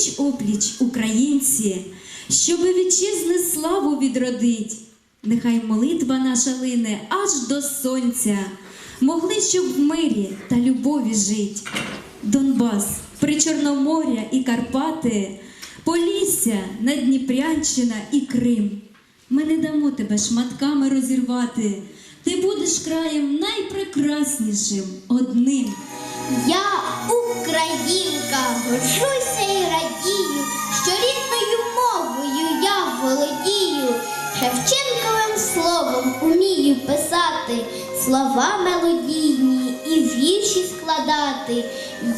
пліч опліч українці, щоби вітчизни славу відродить. Нехай молитва наша лине аж до сонця, могли щоб в мирі та любові жить. Донбас, Причорноморя і Карпати, Полісся, Надніпрянщина і Крим. Ми не дамо тебе шматками розірвати. Ти будеш краєм найпрекраснішим одним. Я українка, горжуся і радію, що рідною мовою я володію, Шевченковим словом умію писати, слова мелодійні і вірші складати.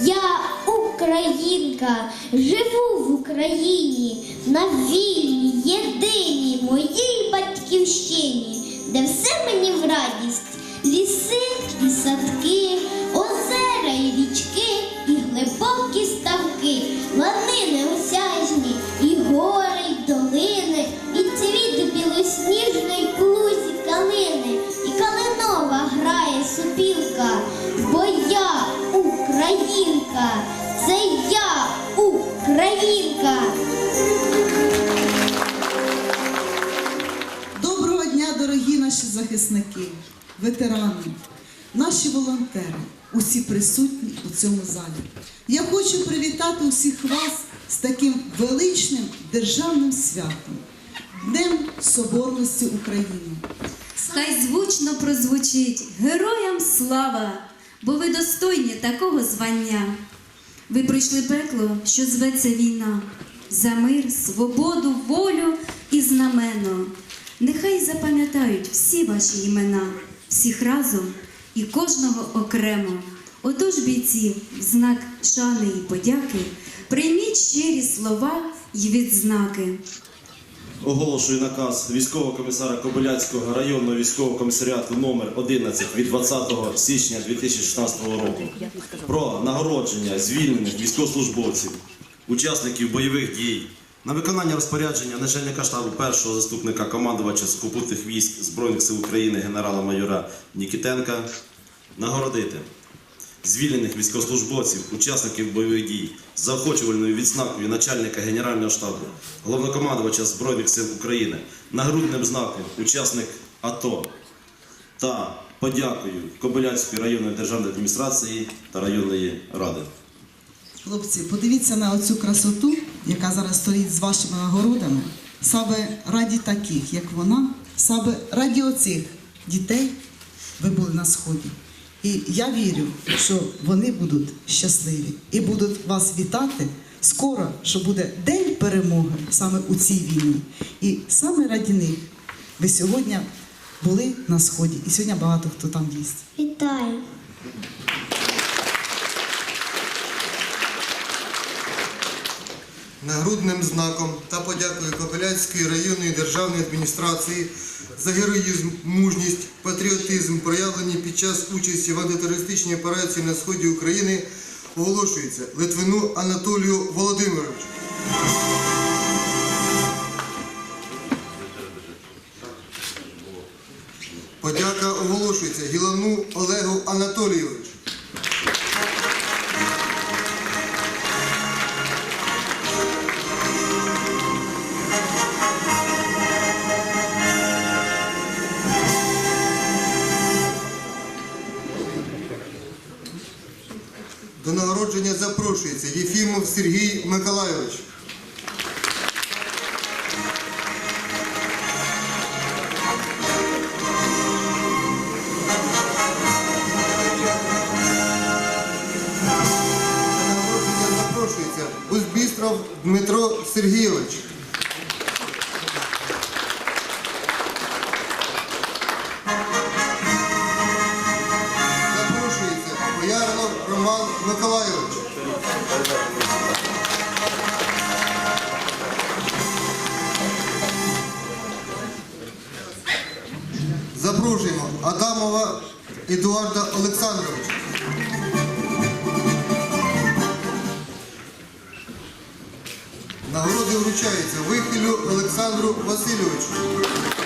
Я українка, живу в Україні, на вільній, єдиній моїй батьківщині, де все мені в радість, ліси і садки, озера і річки, і глибокі ставки, лани неосяжні, і гори, й долини, і цвіт білосніжної клузі калини, і калинова грає супілка, бо я українка, це я українка. Наші захисники, ветерани, наші волонтери, усі присутні у цьому залі. Я хочу привітати усіх вас з таким величним державним святом, Днем Соборності України. Хай звучно прозвучить героям слава, бо ви достойні такого звання. Ви пройшли пекло, що зветься війна, за мир, свободу, волю і знамено. Нехай запам'ятають всі ваші імена, всіх разом і кожного окремо. Отож, бійці, в знак шани і подяки, прийміть щирі слова й відзнаки. Оголошую наказ військового комісара Кобиляцького районного військового комісаріату номер 11 від 20 січня 2016 року про нагородження звільнених військовослужбовців, учасників бойових дій на виконання розпорядження начальника штабу першого заступника командувача сухопутних військ Збройних сил України генерала-майора Нікітенка нагородити звільнених військовослужбовців, учасників бойових дій заохочувальною відзнакою начальника Генерального штабу, головнокомандувача Збройних сил України, нагрудним знаком учасник АТО та подякою Кобиляцької районної державної адміністрації та районної ради. Хлопці, подивіться на оцю красоту, яка зараз стоїть з вашими нагородами. Саме раді таких, як вона, саме раді оцих дітей ви були на сході. І я вірю, що вони будуть щасливі і будуть вас вітати скоро, що буде день перемоги саме у цій війні. І саме раді них ви сьогодні були на сході, і сьогодні багато хто там їсть. Вітаю. Нагрудним знаком та подякою Копиляцької районної державної адміністрації за героїзм, мужність, патріотизм, проявлені під час участі в антитерористичній операції на сході України, оголошується Литвину Анатолію Володимировичу. Подяка оголошується Гілану Олегу Анатолійовичу. До нагородження запрошується Єфімов Сергій Миколайович. Роман Миколайович. Запрошуємо Адамова Едуарда Олександровича. Нагороди вручаються Вихилю Олександру Васильовичу.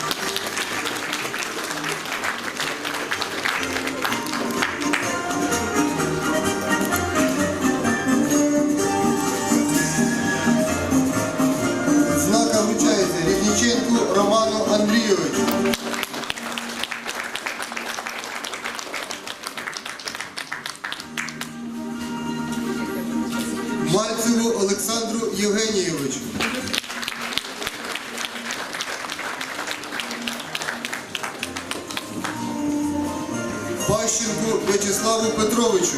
Мальцеву Олександру Євгенійовичу. Пащенку В'ячеславу Петровичу.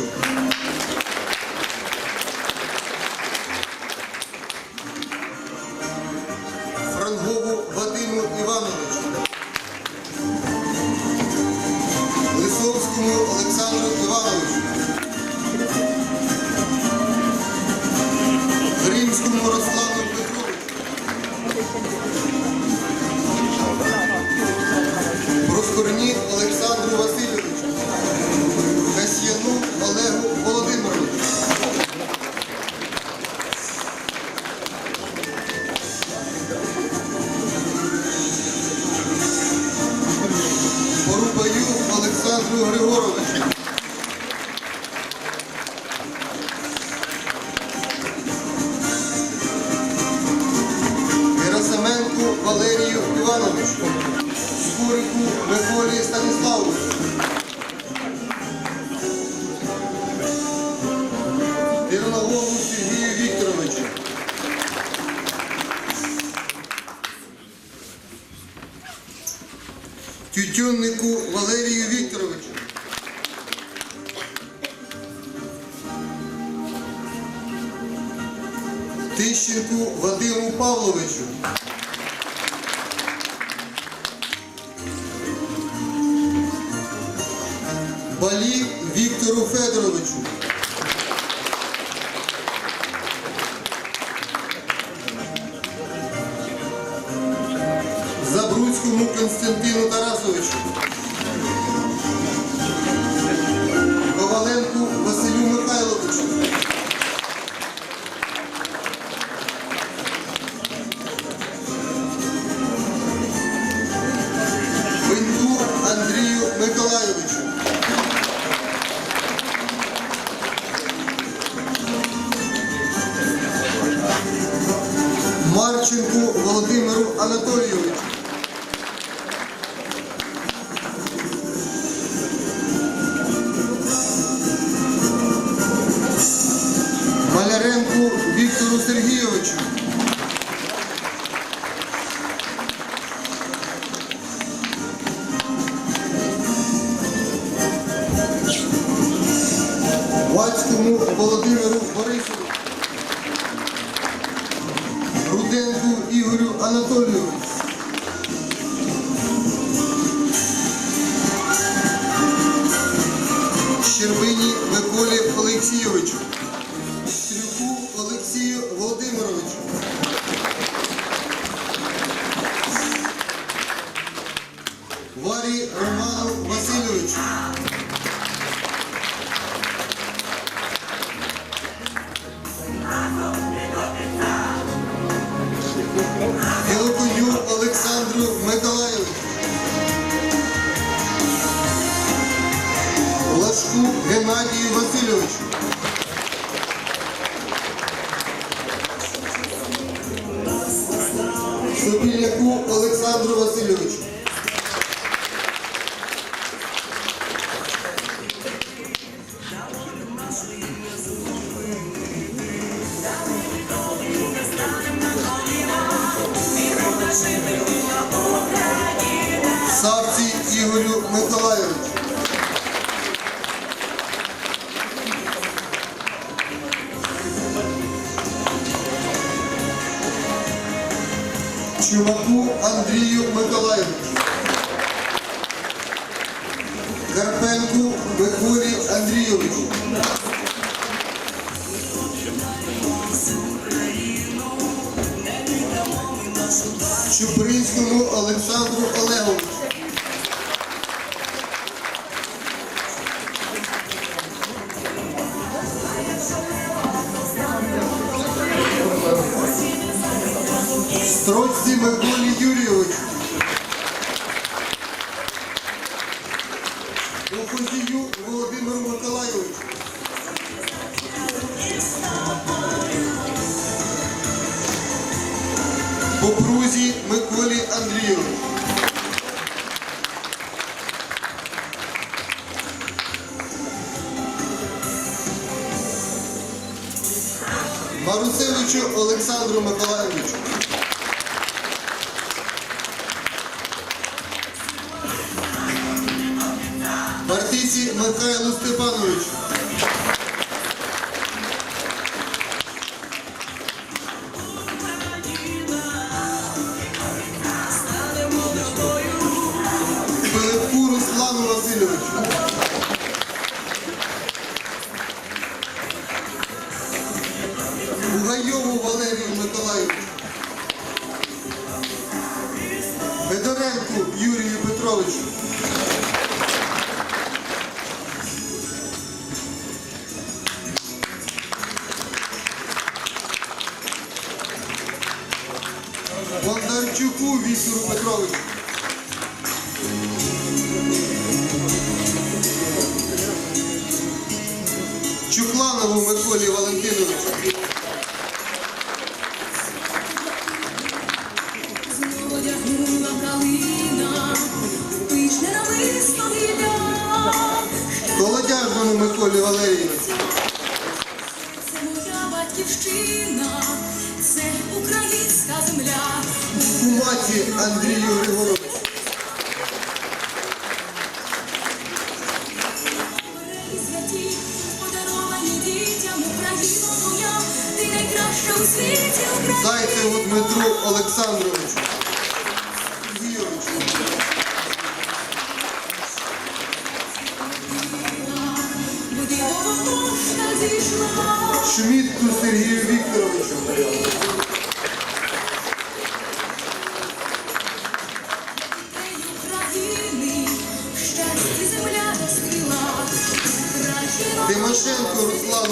Тищенку Вадиму Павловичу. Балі Віктору Федоровичу. Кравченку Володимиру Анатолійовичу. Строці Миколі Юрій. Колодяжному Валерійовні. Це моя батьківщина, це українська земля. Маті Андрію Григоровичу.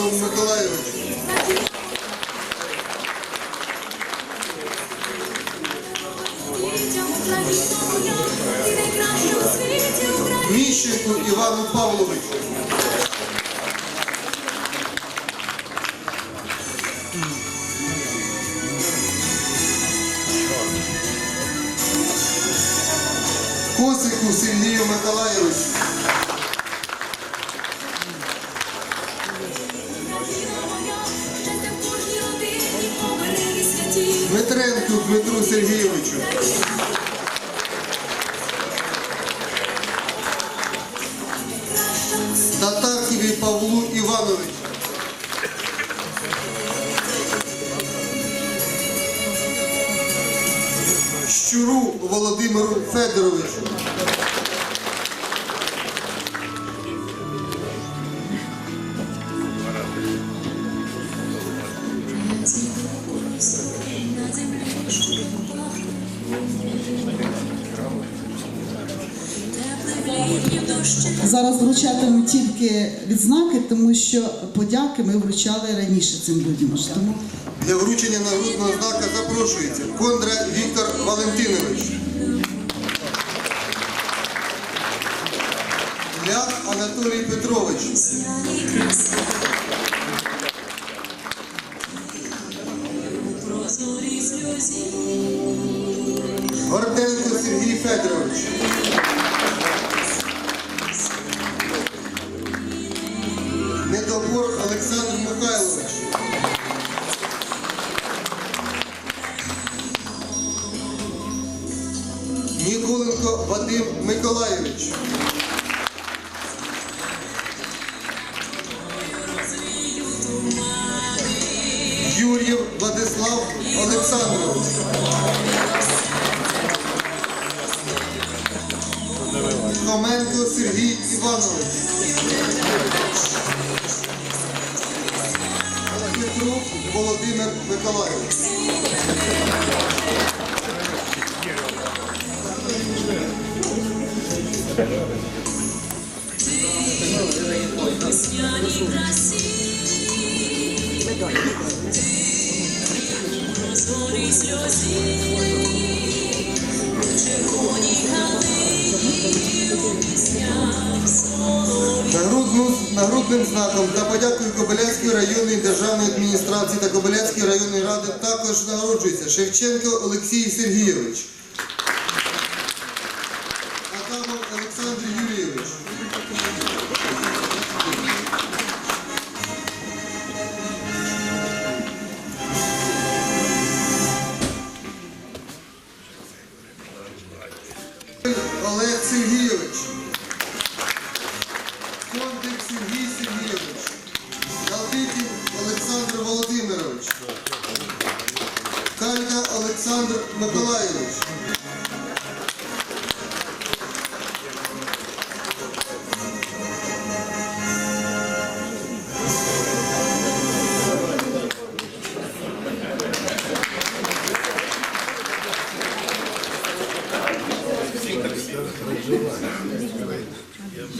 Руслану Татаркові Павлу Івановичу. Щуру Володимиру Федоровичу. Вручатиму відзнаки, тому що подяки ми вручали раніше цим людям. Тому Для вручення нагрудного знака запрошується Кондра Віктор Валентинович. Ляк Анатолій Петрович. Хоменко Сергій Іванович. Петров Володимир Миколайович. Нагрудну, нагрудним знаком та подякою Кобиляцької районної державної адміністрації та Кобиляцької районної ради також нагороджується Шевченко Олексій Сергійович.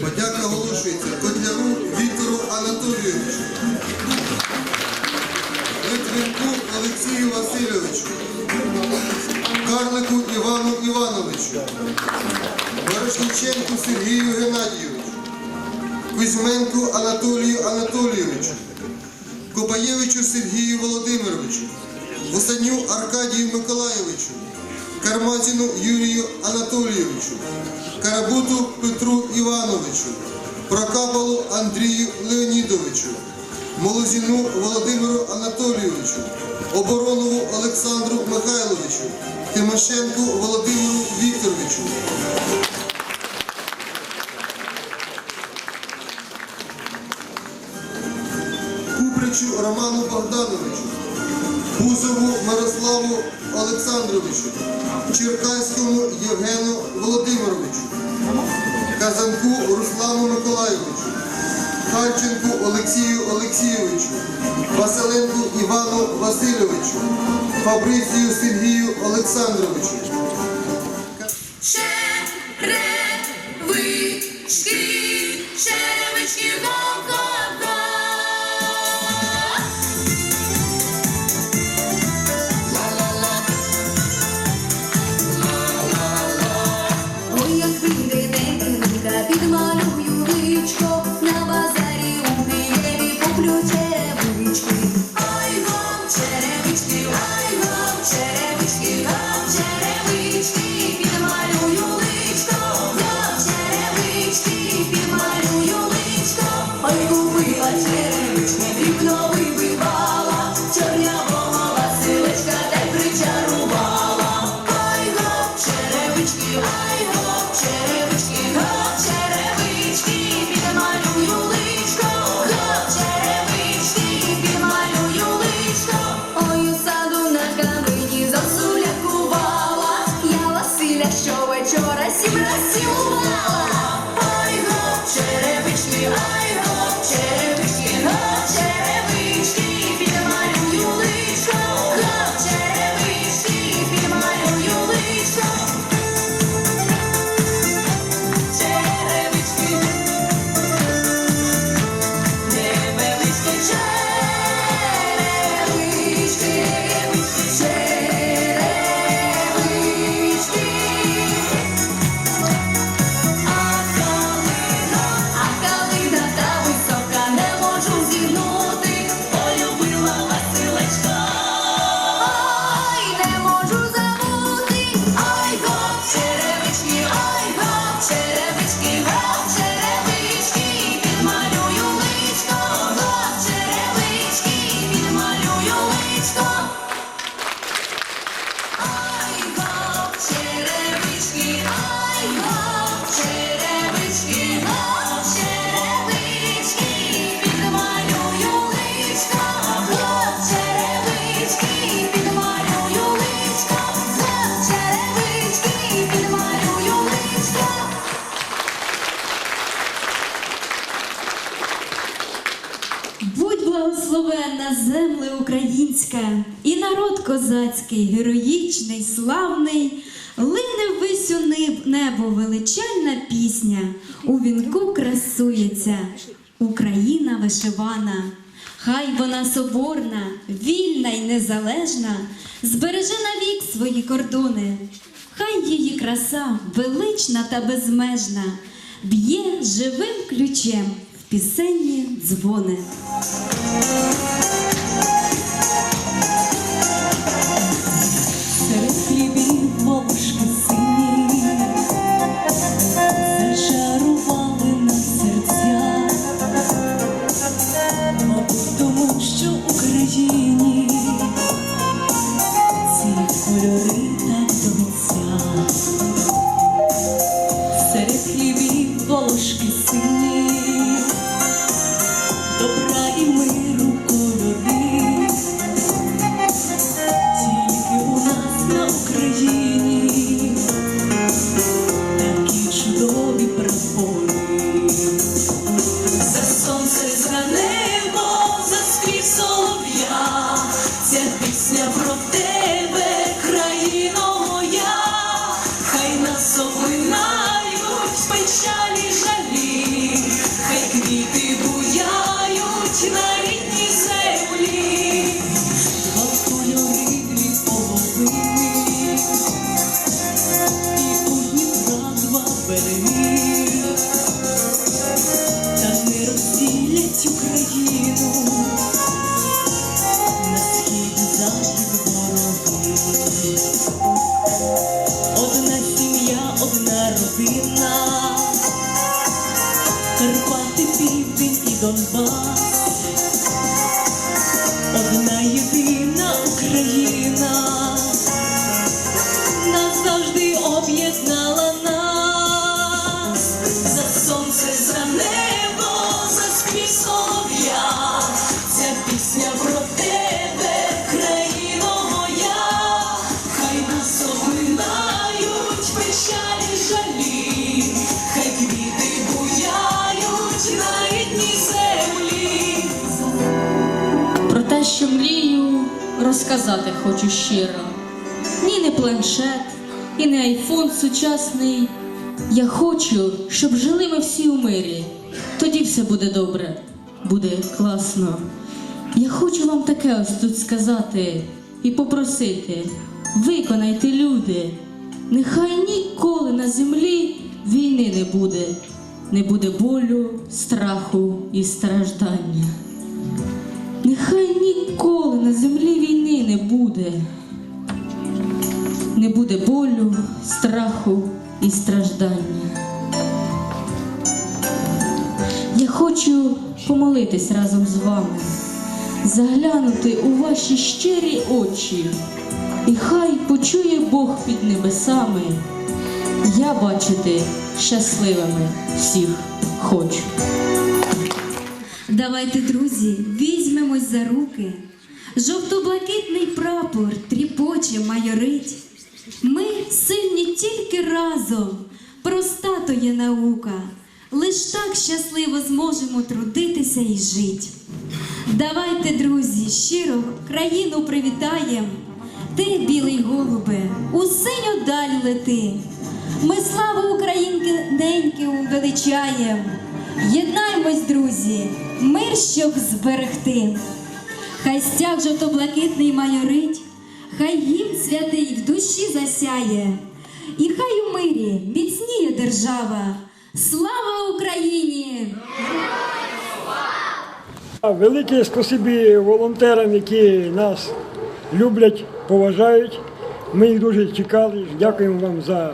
Подяка оголошується Котляру Віктору Анатолійовичу, Литвинку Олексію Васильовичу, Карлику Івану Івановичу, Барашниченку Сергію Геннадійовичу, Кузьменку Анатолію Анатолійовичу, Кобаєвичу Сергію Володимировичу, Восаню Аркадію Миколаєвичу, Кармазіну Юрію Анатолійовичу. Карабуту Петру Івановичу, Прокапалу Андрію Леонідовичу, Молозіну Володимиру Анатолійовичу, Оборонову Олександру Михайловичу, Тимошенку Володимиру Вікторовичу. Купричу Роману Богдановичу. Кузову Мирославу Олександровичу, Черкаському Євгену Володимировичу, Казанку Руслану Миколайовичу, Харченку Олексію Олексійовичу, Василенку Івану Васильовичу, Фабрицію Сергію Олександровичу. you reach for makes me I hope Україна вишивана, хай вона соборна, вільна й незалежна, збереже навік свої кордони, хай її краса велична та безмежна, б'є живим ключем в пісенні дзвони. you. Що мрію, розказати хочу щиро. Ні, не планшет, і не айфон сучасний. Я хочу, щоб жили ми всі у мирі. Тоді все буде добре, буде класно. Я хочу вам таке ось тут сказати і попросити. Виконайте, люди. Нехай ніколи на землі війни не буде, не буде болю, страху і страждання. Нехай ніколи на землі війни не буде. Не буде болю, страху і страждання. Я хочу помолитись разом з вами, заглянути у ваші щирі очі, і хай почує Бог під небесами. Я бачити щасливими всіх хочу. Давайте, друзі, візьмемось за руки. Жовто-блакитний прапор тріпоче майорить. Ми сильні тільки разом, проста то є наука. Лиш так щасливо зможемо трудитися і жить. Давайте, друзі, щиро країну привітаєм. Ти, білий голубе, у синю даль лети. Ми славу Українки неньки величаєм. Єднаймось, друзі, мир, щоб зберегти. Хай стяг жовто-блакитний майорить, хай гімн святий в душі засяє, і хай у мирі міцніє держава. Слава Україні! Велике спасибі волонтерам, які нас люблять, поважають. Ми їх дуже чекали. Дякуємо вам за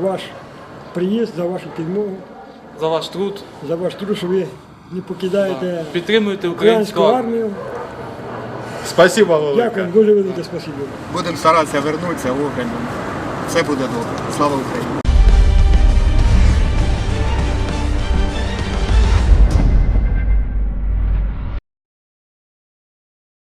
ваш приїзд, за вашу підмогу, за ваш труд. за ваш труд, що ви не покидаєте Підтримуєте українську армію. Спасибо велике. Дякую, дуже велике спасибо. Будемо старатися вернутися в Україну. Все буде добре. Слава Україні!